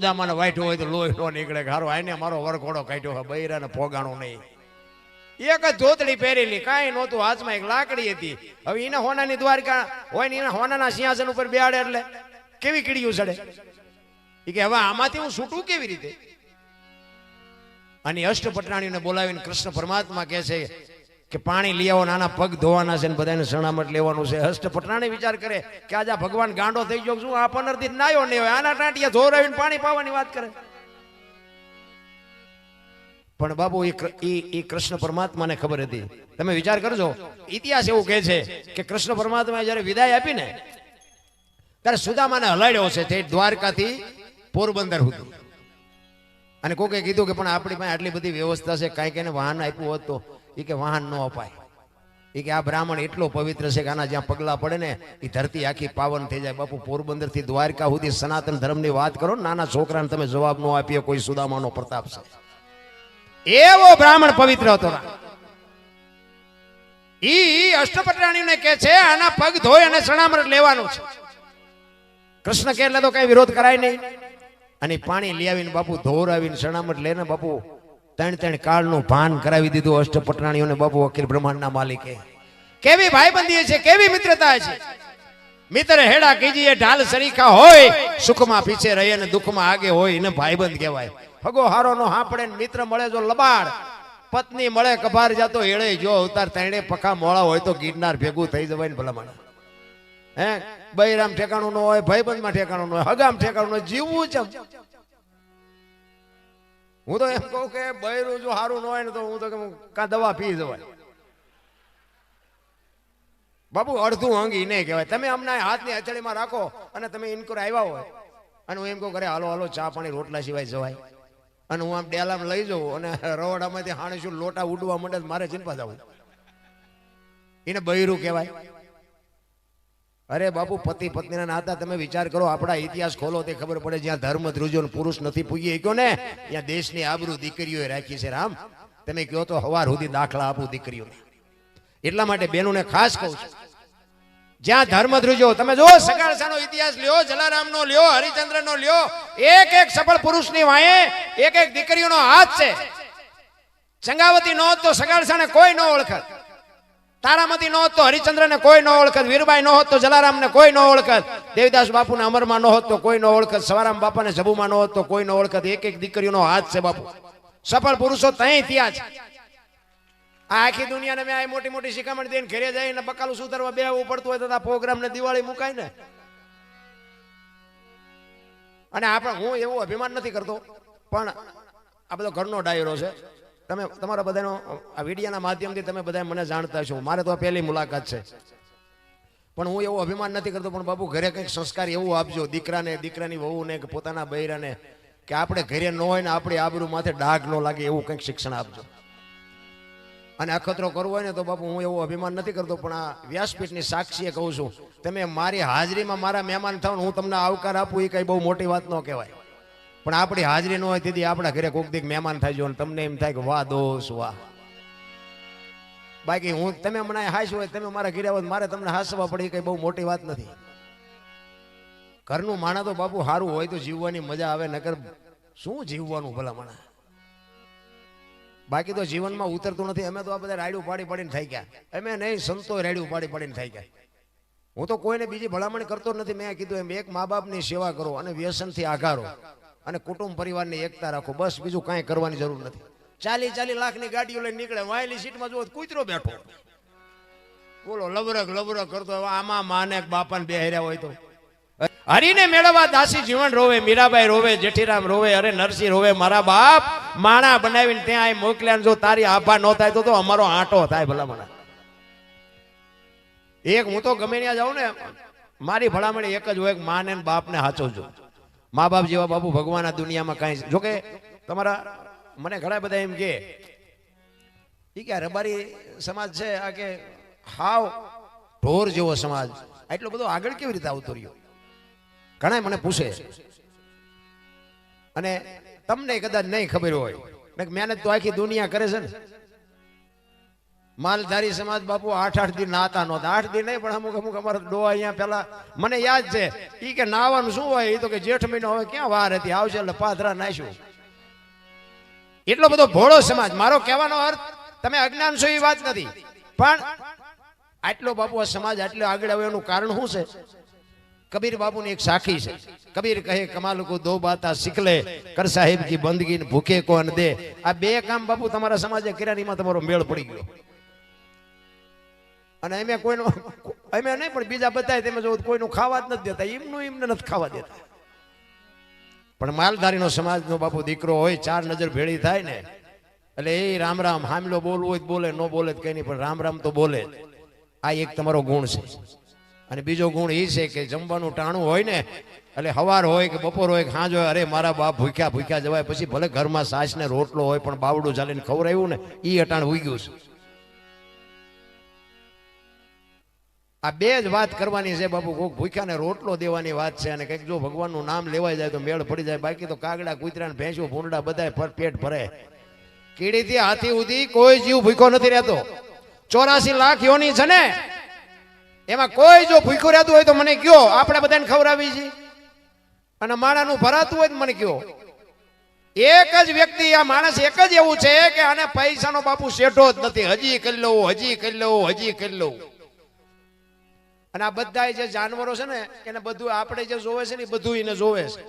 સુદામાને વાઢ્યો હોય તો લોહીટો નીકળે. હારો, આને મારો વરઘોડો કાઢ્યો હોય, બૈરાને પોગાણો નહીં. એક જ ધોતડી પહેરેલી, કાંઈ નહોતું, હાથમાં એક લાકડી હતી. હવે એને હોનાની દ્વારકા, હોય ને એને હોનાના સિંહાસન ઉપર બેહાડે એટલે કેવી કીડીયું ચડે? એ કે હવે આમાંથી હું છૂટું કેવી રીતે? અને અષ્ટપટરાણીને બોલાવીને કૃષ્ણ પરમાત્મા કહે છે કે પાણી લઈ આવો, નાના પગ ધોવાના છે ને બધાને સણામટ લેવાનું છે. અષ્ટપટરાણી વિચાર કરે કે આજે ભગવાન ગાંડો થઈ ગયો શું આ દિન નાયો નહીં હોય, આના ટાંટિયા ધોરાવીને પાણી પાવાની વાત કરે. પણ બાબુ, એ ઈ કૃષ્ણ પરમાત્માને ખબર હતી. તમે વિચાર કરજો, ઇતિહાસ એવું કહે છે કે કૃષ્ણ પરમાત્માએ જ્યારે વિદાય આપી ને ત્યારે સુદામાને હલાડ્યો છે તે દ્વારકાથી પોરબંદર સુધી. અને કોકે કીધું કે પણ આપણી પાસે આટલી બધી વ્યવસ્થા છે કાંઈક એને વાહન આપ્યું હોત તો એ કે વાહન ન અપાય. એ કે આ બ્રાહ્મણ એટલો પવિત્ર છે કે આના જ્યાં પગલા પડે ને એ ધરતી આખી પાવન થઈ જાય. બાપુ પોરબંદરથી દ્વારકા સુધી સનાતન ધર્મની વાત કરો ને, નાના છોકરાને તમે જવાબ ન આપીએ કોઈ સુદામાનો પ્રતાપ છે. એવો બ્રાહ્મણ પવિત્ર હતો. ઈ અષ્ટપટરાણીને કે છે, આના પગ ધોઈ અને સણામર લેવાનું છે. કૃષ્ણ કે એટલે તો કઈ વિરોધ કરાય નહીં. અને પાણી લઈ આવીને બાપુ ધોરાવીને લે લઈને બાપુ ત્રણ ત્રણ કાળનું ભાન કરાવી દીધું અષ્ટપટરાણીઓને બાપુ અખિલ બ્રહ્માંડના માલિકે. કેવી ભાઈબંધી છે, કેવી મિત્રતા છે? મિત્ર હેડા કીજીએ ઢાલ સરીખા હોય, સુખમાં પીછે રહે અને દુઃખમાં આગે હોય એને ભાઈબંધ કહેવાય. હગો હારો નો હાપડે મિત્ર મળે જો લબાડ. પત્ની મળે કભાર જાતો એળે જો અવતાર તેણે પખા મોળા હોય તો ગિરનાર ભેગું થઈ જવાય ને ભલામણ. હે? બૈરામ ઠેકાણું ન હોય, ભાઈબંધમાં ઠેકાણું ન હોય, હગામ ઠેકાણું જીવવું છે હું તો એમ કહું કે બૈરું જો સારું ન હોય ને તો હું તો કે કા દવા પી જવાય બાબુ અડધું અંગી નહીં કહેવાય. તમે અમને હાથની હથેળીમાં રાખો અને તમે ઇન્કોર આવ્યા હોય. અને હું એમ કહું કરે હાલો હાલો, ચા પાણી, રોટલા સિવાય જવાય. અને હું આમ ડેલામાં લઈ જાઉં અને રવડામાંથી હાણીશું લોટા ઉડવા માંડે મારે ચિંતા જવું. એને બૈરું કહેવાય. અરે બાપુ, પતિ પત્નીના નાતા તમે વિચાર કરો, આપણા ઇતિહાસ ખોલો, તે ખબર પડે જ્યાં ધર્મ ધ્રુજો પુરુષ નથી પૂગી ગયો ને, ત્યાં દેશની આબરૂ દીકરીઓએ રાખી છે, રામ. તમે કહો તો હવાર સુધી દાખલા આપું દીકરીઓને. એટલા માટે બેનોને ખાસ કહું છું. જ્યાં ધર્મ ધ્રુજો, તમે જો સકાળસાનો ઇતિહાસ લ્યો, જલારામનો લ્યો, હરિચંદ્રનો લ્યો, એક એક સફળ પુરુષની વાંહે એક એક દીકરીઓનો હાથ છે. સંગાવતી નો તો સગાળસાને કોઈ ન ઓળખત. તારામતી નહોતો હોત તો હરિચંદ્રને કોઈ ન ઓળખત, વીરબાઈ ન હોત તો જલારામને કોઈ ન ઓળખત, દેવદાસ બાપુને અમરમાં ન હોત તો કોઈ ન ઓળખત, સવારામ બાપાને જબુમાં ન હોત તો કોઈ ન ઓળખત. એક એક દીકરીઓનો હાથ છે બાપુ. સફળ પુરુષો ત્યાં થયા છે. આ આખી દુનિયાને મેં આ મોટી મોટી શિખામણ દઈને ઘરે જઈને બકાલું સુધારવા બેવું પડતું હોય તો આ પ્રોગ્રામ ને દિવાળી મુકાય ને? અને આપણે હું એવું અભિમાન નથી કરતો, પણ આ બધો ઘરનો ડાયરો છે. તમે તમારા બધાનો, આ વિડીયાના માધ્યમથી તમે બધા મને જાણતા છો. મારે તો આ પહેલી મુલાકાત છે. પણ હું એવું અભિમાન નથી કરતો, પણ બાપુ ઘરે કંઈક સંસ્કાર એવું આપજો, દીકરાને, દીકરાની વહુને કે પોતાના બૈરાને, કે આપણે ઘરે ન હોય ને આપણી આબરૂ માથે ડાઘ ન લાગે એવું કંઈક શિક્ષણ આપજો. અને અખતરો કરવો હોય ને તો બાપુ હું એવું અભિમાન નથી કરતો, પણ આ વ્યાસપીઠની સાક્ષીએ કહું છું, તમે મારી હાજરીમાં મારા મહેમાન થાવ હું તમને આવકાર આપું, એ કંઈ બહુ મોટી વાત ન કહેવાય. પણ આપણી હાજરી ન હોય તેથી આપણા ઘરે કોક દીક મહેમાન થાય જો તમને એમ થાય કે વાહ, દોષ, વાહ. બાકી હું, તમે મને હાસ હોય, તમે મારા ઘરે આવો મારે તમને હાસવા પડે કઈ બહુ મોટી વાત નથી. ઘરનું માણા તો બાપુ સારું હોય તો જીવવાની મજા આવે, નકર શું જીવવાનું ભલા માણા? બાકી તો જીવનમાં ઉતરતું નથી, અમે તો આ બધા રાડ્યું પાડી પાડીને થઈ ગયા. અમે નહીં, સંતો રાડ્યું પાડી પાડીને થઈ ગયા. હું તો કોઈને બીજી ભલામણ કરતો નથી, મેં કીધું એમ, એક મા બાપની સેવા કરો અને વ્યસનથી આઘારો. અને કુટુંબ પરિવારની એકતા રાખો. બસ બીજું કાંઈ કરવાની જરૂર નથી. ચાલી ચાલી લાખની ગાડીઓ લઈને નીકળે. વાયલી સીટમાં જુઓ કૂતરો બેઠો. બોલો, લબરક લબરક કરતો હવે આમાં માને બાપાને બેહર્યા હોય તો. હરીને મેળવવા દાસી જીવન રોવે, મીરાબાઈ રોવે, જેઠીરામ રોવે, અરે નરસિંહ રોવે, મારા બાપ માણા બનાવીને ત્યાં મોકલ્યા જો તારી આભા ન થાય તો અમારો આંટો થાય ભલામણ. એક હું તો ગમે ત્યાં જાઉં ને, મારી ભલામણ એક જ હોય માને બાપને હાચવજો. મા બાપ જેવા બાપુ ભગવાન આ દુનિયામાં કાંઈ જો કે તમારા મને ઘણા બધા એમ કે રબારી સમાજ છે, આ કે હાવ ઢોર જેવો સમાજ. એટલો બધો આગળ કેવી રીતે આવતો રહ્યો? ઘણા મને પૂછે. અને તમને કદાચ નહીં ખબર હોય મહેનત તો આખી દુનિયા કરે છે ને. માલધારી સમાજ બાપુ આઠ આઠ દિન નાતા નહોતા. આઠ દિન નહીં, પણ અમુક અમુક અમારા ડોહા અહીંયા પેલા મને યાદ છે એ કે નાવાનું શું હોય? એ તો કે જેઠ મહિનો હવે ક્યાં વાર હતી? આવશે એટલે પાથરા નાખ્યું. એટલો બધો ભોળો સમાજ, મારો કહેવાનો અર્થ, તમે અજ્ઞાન છો એ વાત નથી. પણ આટલો બાપુ આ સમાજ આટલો આગળ આવ્યો એનું કારણ શું છે? કબીર બાપુની એક સાખી છે. કબીર કહે કમાલ કો દો બાતા શીખલે, કર સાહેબ કી બંદગી ભૂખે કોણ દે. આ બે કામ બાપુ તમારા સમાજે કર્યાનીમાં તમારો મેળ પડી ગયો. અને અમે કોઈનો અમે નહીં, પણ બીજા બધાય તેમ જો કોઈનું ખાવા જ નથી દેતા, એમનું એમને નથી ખાવા દેતા. પણ માલધારીનો સમાજનો બાપુ દીકરો હોય, ચાર નજર ભેળી થાય ને, એટલે એ રામ રામ હામલો બોલવું હોય બોલે, ન બોલે કંઈ નહીં, પણ રામ રામ તો બોલે આ એક તમારો ગુણ છે. અને બીજો ગુણ એ છે કે જમવાનું ટાણું હોય ને, એટલે હવાર હોય કે બપોર હોય કે સાંજ હોય, અરે મારા બાપ ભૂખ્યા ભૂખ્યા જવાય, પછી ભલે ઘરમાં સાસ ને રોટલો હોય, પણ બાવડું ચાલીને ખવડાવ્યું ને એ અટાણ ઉગ્યું ગયું છે. આ બે જ વાત કરવાની છે, બાપુ કોઈક ભૂખ્યાને રોટલો દેવાની વાત છે અને કંઈક જો ભગવાનનું નામ લેવાય જાય તો મેળ પડી જાય, બાકી તો કાગડા કૂતરા ભેંસો, ભૂંડા પર પેટ ભરે. કીડીથી હાથી સુધી કોઈ જીવ ભૂખ્યો નથી રહેતો. ચોરાસી લાખ યોની છે ને, એમાં કોઈ જો ભૂખ્યું રહેતું હોય તો મને કયો, આપણે બધાને ખવડાવી છે અને માણાનું ભરાતું હોય તો મને કયો. એક જ વ્યક્તિ, આ માણસ એક જ એવું છે કે આને પૈસાનો બાપુ શેઠો જ નથી. હજી કરી લઉં, હજી કરી લઉં, હજી કરી લઉં. અને આ બધા જે જાનવરો છે ને, એને બધું આપણે જે જોવે છે ને, એ બધું એને જોવે છે.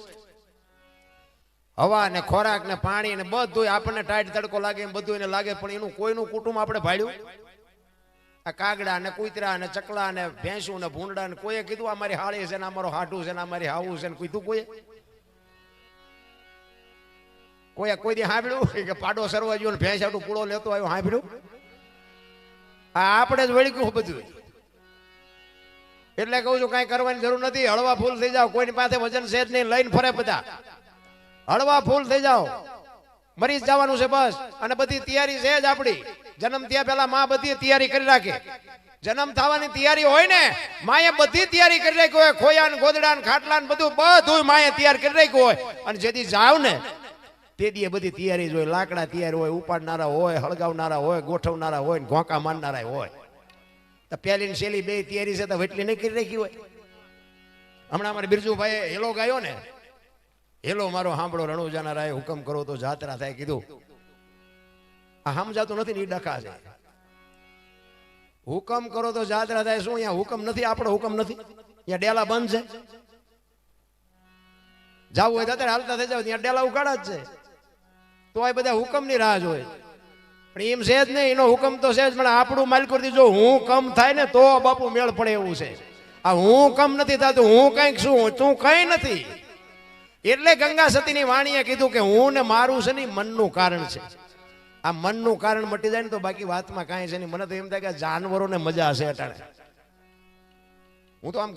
હવા ને ખોરાક ને પાણી ને બધું આપણને ટાઈટ તડકો લાગે એમ બધું એને લાગે, પણ એનું કોઈનું કુટુંબ આપણે ભાડ્યું આ કાગડા ને કુતરા ને ચકલા ને ભેંસું ને ભૂંડા ને કોઈએ કીધું, આ મારી હાળી છે ને અમારો મારો હાટું છે ને અમારી હાવું છે ને, કીધું કોઈએ? કોઈએ કોઈ દી સાંભળ્યું કે પાડો સરવા ગયો ને ભેંસ હાટું પૂળો લેતો આવ્યો, સાંભળ્યું? આ આપણે જ વળી ગયું બધું એટલે કહું છું, કાંઈ કરવાની જરૂર નથી. હળવા ફૂલ થઈ જાઓ, કોઈની પાસે વજન સેજ નહીં, લઈને ફરે બધા. હળવા ફૂલ થઈ જાઓ. મરી જ જવાનું છે બસ. અને બધી તૈયારી છે જ આપણી. જન્મ થયા પહેલા માં બધી તૈયારી કરી રાખે. જન્મ થવાની તૈયારી હોય ને, માએ બધી તૈયારી કરી રાખી હોય. ખોયા ને ગોદડા ખાટલા ને બધું બધું માએ તૈયાર કરી રાખ્યું હોય. અને જેથી જાવ ને, તે દીએ બધી તૈયારી જ હોય. લાકડા તૈયાર હોય, ઉપાડનારા હોય, હળગાવનારા હોય, ગોઠવનારા હોય ઘોંકા મારનારા હોય. તો પહેલી શેલી બે તૈયારી છે તો વટલી નહીં કરી રાખી હોય. હમણાં અમારે બિરજુભાઈ હેલો ગાયો ને. હેલો, મારો સાંભળો, રણુજાના રાય હુકમ કરો તો જાત્રા થાય કીધું. આ સમજાતું નથી ને ડખા છે. હુકમ કરો તો જાત્રા થાય, શું અહીંયા હુકમ નથી? આપણો હુકમ નથી. અહીંયા ડેલા બંધ છે. જાવું હોય તો હાલતા થઈ જાવ, ત્યાં ડેલા ઉગાડા જ છે. તો આ બધા હુકમની રાહ જોઈ પણ એમ છે જ નહીં, એનો હુકમ તો છે જ, પણ આપણું માલિક જો હું કમ થાય ને, તો બાપુ મેળ પડે એવું છે. આ હું કમ નથી થતું, હું કંઈક શું તું કઈ નથી. એટલે ગંગા સતીની વાણીએ કીધું કે હું ને મારું છે ને મનનું કારણ છે. આ મનનું કારણ મટી જાય ને, તો બાકી વાતમાં કાંઈ છે નહીં. મને તો એમ થાય કે જાનવરોને મજા હશે અટાણે. હું તો આમ